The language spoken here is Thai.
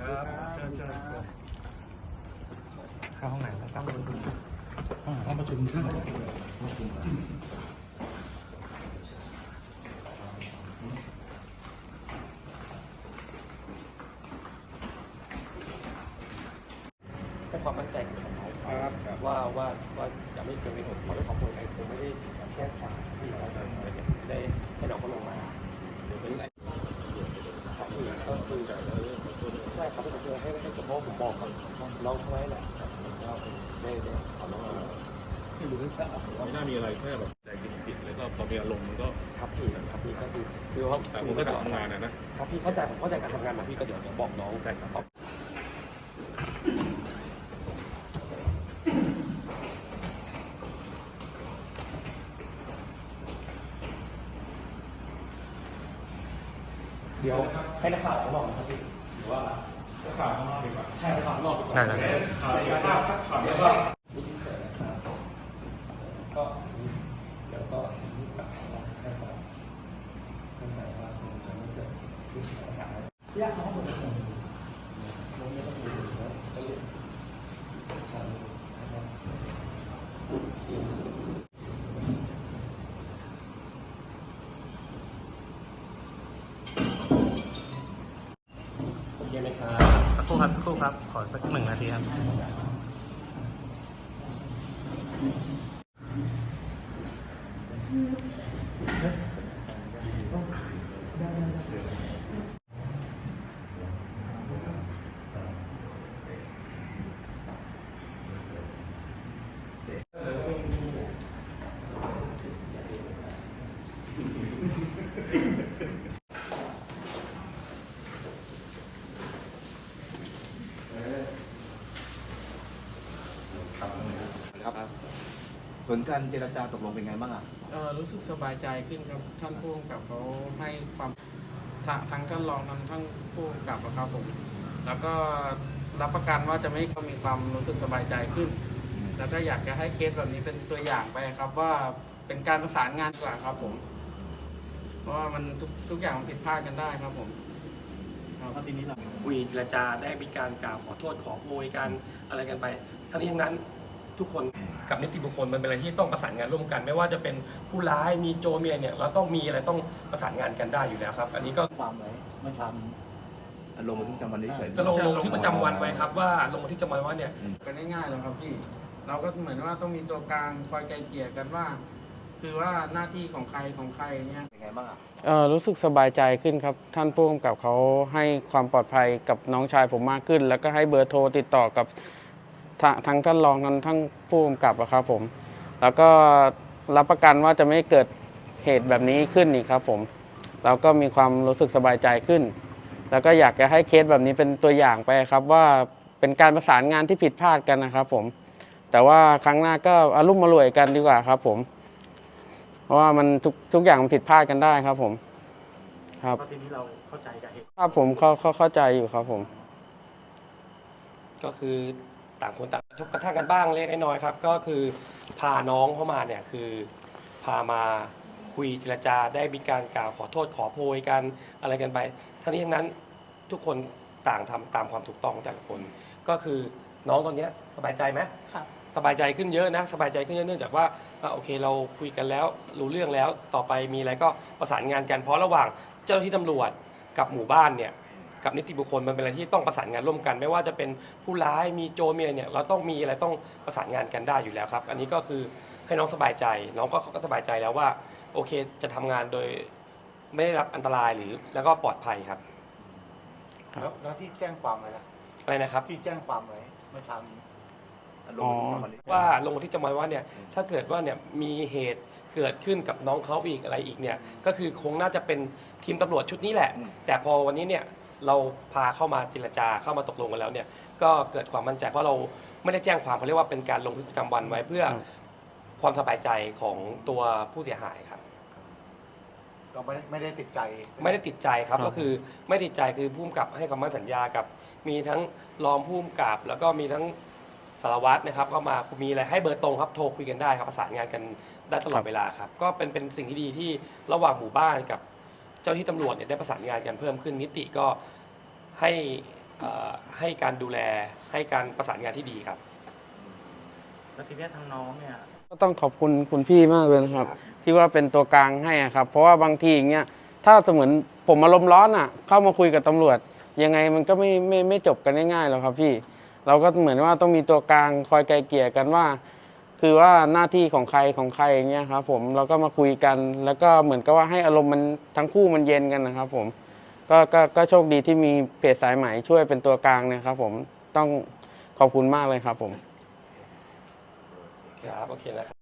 ครับเชิญเข้าห้องไหนแล้วครับห้องประชุมห้องประชุมให้ความมั่นใจกับนาวไทยว่าว่าว่าจะไม่เกิดเป็นผลพราะทบของคนไทยคงไม่ได้ ไม่น่ามีอะไรแค่แบบใจกินผิดแล้วก็พอมีอารมณ์มันก็ครับพี่ครับพี่ก็คือคือว่าแต่ผมก็จะทำงานนะนะครับพี่เข้าใจผมเข้าใจการทำงานของพี่ก็เดี๋ยวเดี๋ยวบอกน้องได้ครับเดี๋ยวให้นักข่าวข้างนอกนะครับพี่หรือว่านักข่าวข้างนอกดีกว่าใช่นักข่าวข้างนอกดีกว่าได้ได้ถ่ายภาพสักช็อตแล้วก็ นี่อินเสิร์ตนะครับก็เดี๋ยวก็กลับมาให้เขา เข้าใจว่าคงจะไม่เกิดขึ้นภาษาที่ยากเขาก็เหมือนกันลงไม่ต้องดูแล้วก็เรียนโอเคไหมครับสักครู่ครับสักครู่ครับ ขอสักหนึ่งนาทีครับ ผลการเจรจาตกลงเป็นไงบ้างอะเอ่อรู้สึกสบายใจขึ้นครับท่านผู้กำกับเขาให้ความทะทั้งท่านรองทั้งท่านผู้กำกับนะครับผมแล้วก็รับประกันว่าจะไม่ก็มีความรู้สึกสบายใจขึ้น แล้วก็อยากจะให้เคสแบบนี้เป็นตัวอย่างไปครับ ว่าเป็นการประสานงานดีกว่าครับผม เพราะว่ามันทุกทุกอย่างมันผิดพลาดกันได้ครับผม ครับคุยเจรจาได้มีการกล่าวขอโทษขอโพยกันอะไรกันไป ทั้งนี้ทั้งนั้น ทุกคนกับนิติบุคคลมันเป็นอะไรที่ต้องประสานงานร่วมกัน ไม่ว่าจะเป็นผู้ร้ายมีโจรมีอะไรเนี่ยเราต้องมีอะไรต้องประสานงานกันได้อยู่แล้วครับ อันนี้ก็ความไว้เมื่อเช้าลงบันทึกประจำวันเฉยๆก็ลงลงที่ประจำวันไว้ครับว่าลงที่ประจำวันว่าเนี่ยกันง่ายๆแล้วครับพี่เราก็เหมือนว่าต้องมีตัวกลางคอยไกลเกลี่ยกันว่า คือว่าหน้าที่ของใครของใครเนี่ยเป็นไงบ้างอะเออรู้สึกสบายใจขึ้นครับ ท่านผู้กำกับเขาให้ความปลอดภัยกับน้องชายผมมากขึ้น แล้วก็ให้เบอร์โทรติดต่อกับ ทาทั้งท่านรองทั้งทั้งผู้กำกับอะครับผม แล้วก็รับประกันว่าจะไม่เกิดเหตุแบบนี้ขึ้นอีกครับผม เราก็มีความรู้สึกสบายใจขึ้น แล้วก็อยากจะให้เคสแบบนี้เป็นตัวอย่างไปครับว่าเป็นการประสานงานที่ผิดพลาดกันนะครับผม แต่ว่าครั้งหน้าก็อารุ่มมารวยกันดีกว่าครับผม เพราะว่ามันทุกทุกอย่างมันผิดพลาดกันได้ครับผม ครับทีนี้เราเข้าใจกับเหตุครับผมเข้าเข้าเข้าใจอยู่ครับผม ก็คือ ต่างคนต่างทุกกระทั่งกันบ้างเล็กน้อยๆครับ ก็คือพาน้องเข้ามาเนี่ยคือพามาคุยเจรจาได้มีการกล่าวขอโทษขอโพยกันอะไรกันไปทั้งนี้ทั้งนั้นทุกคนต่างทำตามความถูกต้องของแต่ละคน ก็คือน้องตอนเนี้ยสบายใจไหมครับสบายใจขึ้นเยอะนะสบายใจขึ้นเยอะเนื่องจากว่าอะโอเคเราคุยกันแล้วรู้เรื่องแล้วต่อไปมีอะไรก็ประสานงานกันเพราะระหว่างเจ้าหน้าที่ตำรวจกับหมู่บ้านเนี่ย กับนิติบุคคลมันเป็นอะไรที่ต้องประสานงานร่วมกัน ไม่ว่าจะเป็นผู้ร้ายมีโจรมีอะไรเนี่ยเราต้องมีอะไรต้องประสานงานกันได้อยู่แล้วครับ อันนี้ก็คือให้น้องสบายใจ น้องก็เขาก็สบายใจแล้วว่า โอเคจะทำงานโดยไม่ได้รับอันตรายหรือแล้วก็ปลอดภัยครับแล้วแล้วที่แจ้งความไว้ล่ะอะไรนะครับ ที่แจ้งความไว้เมื่อเช้านี้ลงบันทึกประจำวันนี้ว่าลงบันทึกจำวันว่าเนี่ยถ้าเกิดว่าเนี่ยมีเหตุเกิดขึ้นกับน้องเขาอีกอะไรอีกเนี่ยก็คือคงน่าจะเป็นทีมตำรวจชุดนี้แหละ แต่พอวันนี้เนี่ย เราพาเข้ามาเจรจาเข้ามาตกลงกันแล้วเนี่ยก็เกิดความมั่นใจเพราะเราไม่ได้แจ้งความเขาเรียกว่าเป็นการลงบันทึกประจำวันไว้เพื่อครับความสบายใจของตัวผู้เสียหายครับ ก็ไม่ได้ไม่ได้ติดใจไม่ได้ติดใจครับครับ ก็คือไม่ติดใจคือผู้กำกับให้คำมั่นสัญญากับ มีทั้งรองผู้กำกับ แล้วก็มีทั้งสารวัตรนะครับก็มามีอะไรให้เบอร์ตรงครับโทรคุยกันได้ครับประสานงานกันได้ตลอดเวลาครับ ก็เป็นเป็นสิ่งที่ดีที่ระหว่างหมู่บ้านกับ เจ้าหน้าที่ตำรวจเนี่ยได้ประสานงานกันเพิ่มขึ้นนิติก็ให้เอ่อให้การดูแลให้การประสานงานที่ดีครับ แล้วทีเนี้ยทางน้องเนี่ย ก็ต้องขอบคุณคุณพี่มากเลยนะครับ ที่ว่าเป็นตัวกลางให้อะครับ เพราะว่าบางทีอย่างเงี้ยถ้าสมมติผมอารมณ์ร้อนอะ เข้ามาคุยกับตำรวจ ยังไงมันก็ไม่ไม่ไม่จบกันง่ายๆหรอกครับพี่ เราก็เหมือนว่าต้องมีตัวกลางคอยไกลเกลี่ยกันว่า คือว่าหน้าที่ของใครของใครอย่างเงี้ยครับผมเราก็มาคุยกัน แล้วก็เหมือนกับว่าให้อารมณ์มันทั้งคู่มันเย็นกันนะครับผมก็ก็ก็โชคดีที่มีเพจสายไหมช่วยเป็นตัวกลางเนะครับผมต้องขอบคุณมากเลยครับผม ครับโอเคนะครับ